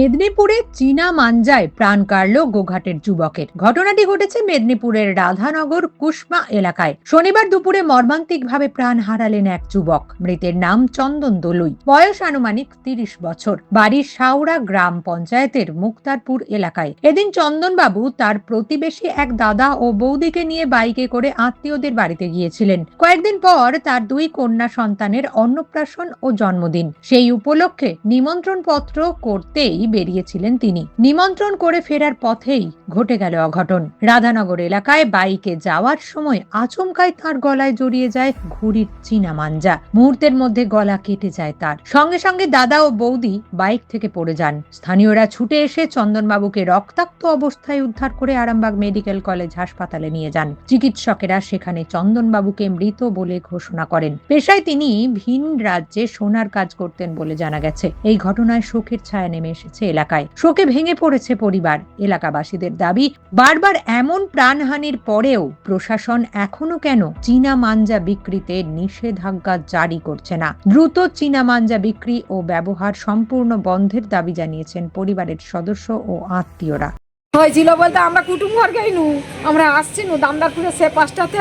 মেদিনীপুরে চীনা মাঞ্জায় প্রাণ কাড়ল গোঘাটের যুবকের। ঘটনাটি ঘটেছে মেদিনীপুরের রাধানগর কুসমা এলাকায়। শনিবার দুপুরে মর্মান্তিকভাবে প্রাণ হারালেন এক যুবক। মৃতের নাম চন্দন দলুই। বয়স আনুমানিক তিরিশ বছর। বাড়ির শাওড়া গ্রাম পঞ্চায়েতের মুক্তারপুর এলাকায়। এদিন চন্দনবাবু তার প্রতিবেশী এক দাদা ও বৌদিকে নিয়ে বাইকে করে আত্মীয়দের বাড়িতে গিয়েছিলেন। কয়েকদিন পর তার দুই কন্যা সন্তানের অন্নপ্রাশন ও জন্মদিন। সেই উপলক্ষে নিমন্ত্রণ পত্র করতেই বেরিয়েছিলেন তিনি। নিমন্ত্রণ করে ফেরার পথেই ঘটে গেল অঘটন। রাধানগর এলাকায় বাইকে যাওয়ার সময় আচমকায় তার গলায় জড়িয়ে যায় ঘুড়ির চীনা মাঞ্জা। মুহূর্তের মধ্যে গলা কেটে যায় তার। সঙ্গে সঙ্গে দাদা ও বৌদি বাইক থেকে পড়ে যান। স্থানীয়রা ছুটে এসে চন্দনবাবুকে রক্তাক্ত অবস্থায় উদ্ধার করে আরামবাগ মেডিকেল কলেজ হাসপাতালে নিয়ে যান। চিকিৎসকেরা সেখানে চন্দনবাবুকে মৃত বলে ঘোষণা করেন। পেশায় তিনি ভিন রাজ্যে সোনার কাজ করতেন বলে জানা গেছে। এই ঘটনায় শোকের ছায়া নেমে এসেছে। এলাকায়। শোকে ভেঙে পড়েছে পরিবার। এলাকাবাসীদের দাবি, বারবার এমন প্রাণহানির পরেও প্রশাসন এখনও কেন চীনা মাঞ্জা বিক্রিতে নিষেধাজ্ঞা জারি করছে না? দ্রুত চীনা মাঞ্জা বিক্রি ও ব্যবহার সম্পূর্ণ বন্ধের দাবি জানিয়েছেন পরিবারের সদস্য ও আত্মীয়রা। হয়েছিল বলতে আমরা কুটুম ঘর গেইনু। আমরা আসছি নু দামদারপুরে সে পাঁচটাতে।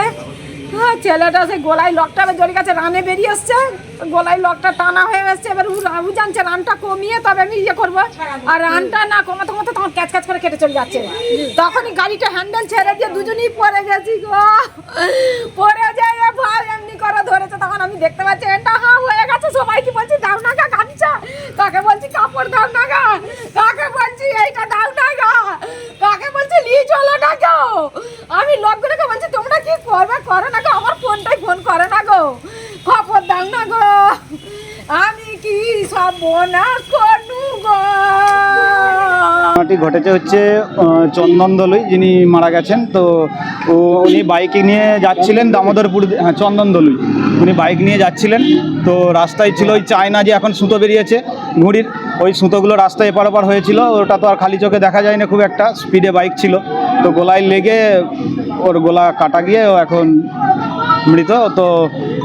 হ্যাঁ ছেলেটা সে গলায় লকটা জড়ি কাছে রানে বেরিয়ে এসছে। গলায় লকটা টানা হয়ে এসছে এবার উ জানছে রানটা কমিয়ে তবে আমি ইয়ে করব। আর রানটা না কমাতে কমাতে তখন ক্যাচ ক্যাচ করে কেটে চলে যাচ্ছে। তখনই গাড়িটা হ্যান্ডেল ছেড়ে দিয়ে দুজনেই পড়ে গেছি গো। পড়ে যায় ভাই, এমনি করে ধরেছে। তখন আমি দেখতে পাচ্ছি এটা হা হয়ে গেছে। সবাই কি বলছি, দাও না গা গামছা। তাকে বলছি, কাপড় দাও না গা। তাকে বলছি, এইটা দাও না গা। তাকে বলছি নিয়ে চলো না গো। আমি লোকগুলোকে বলছি তোমরা কি করবে, করো না গো, আমার ফোনটাই ফোন করে না গো। খবর দাও না গো। আমি কি সব করনু গো? ঘটনাটি ঘটেছে হচ্ছে চন্দন দলুই যিনি মারা গেছেন, তো উনি বাইকে নিয়ে যাচ্ছিলেন দামোদরপুর হ্যাঁ চন্দন দলুই উনি বাইক নিয়ে যাচ্ছিলেন, তো রাস্তায় ছিল ওই চায়না যে এখন সুতো বেরিয়েছে ঘুড়ির, ওই সুতোগুলো রাস্তায় এপার ওপার হয়েছিল, ওটা তো আর খালি চোখে দেখা যায় না খুব একটা স্পিডে বাইক ছিল। তো গোলায় লেগে ওর গোলা কাটা গিয়ে ও এখন মৃত। তো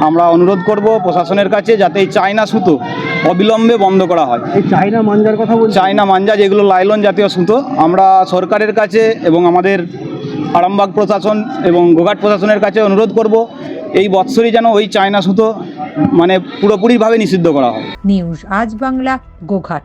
আমরা অনুরোধ করব প্রশাসনের কাছে যাতে এই চায়না সুতো অবিলম্বে বন্ধ করা হয়। এই চাইনা মাঞ্জার কথা বলছি চায়না মাঞ্জা যেগুলো লাইলন জাতীয় সুতো আমরা সরকারের কাছে এবং আমাদের আরামবাগ প্রশাসন এবং গোঘাট প্রশাসনের কাছে অনুরোধ করব এই বৎসরই যেন ওই চায়না সুতো মানে পুরোপুরিভাবে নিষিদ্ধ করা হয়। নিউজ আজ বাংলা গোঘাট।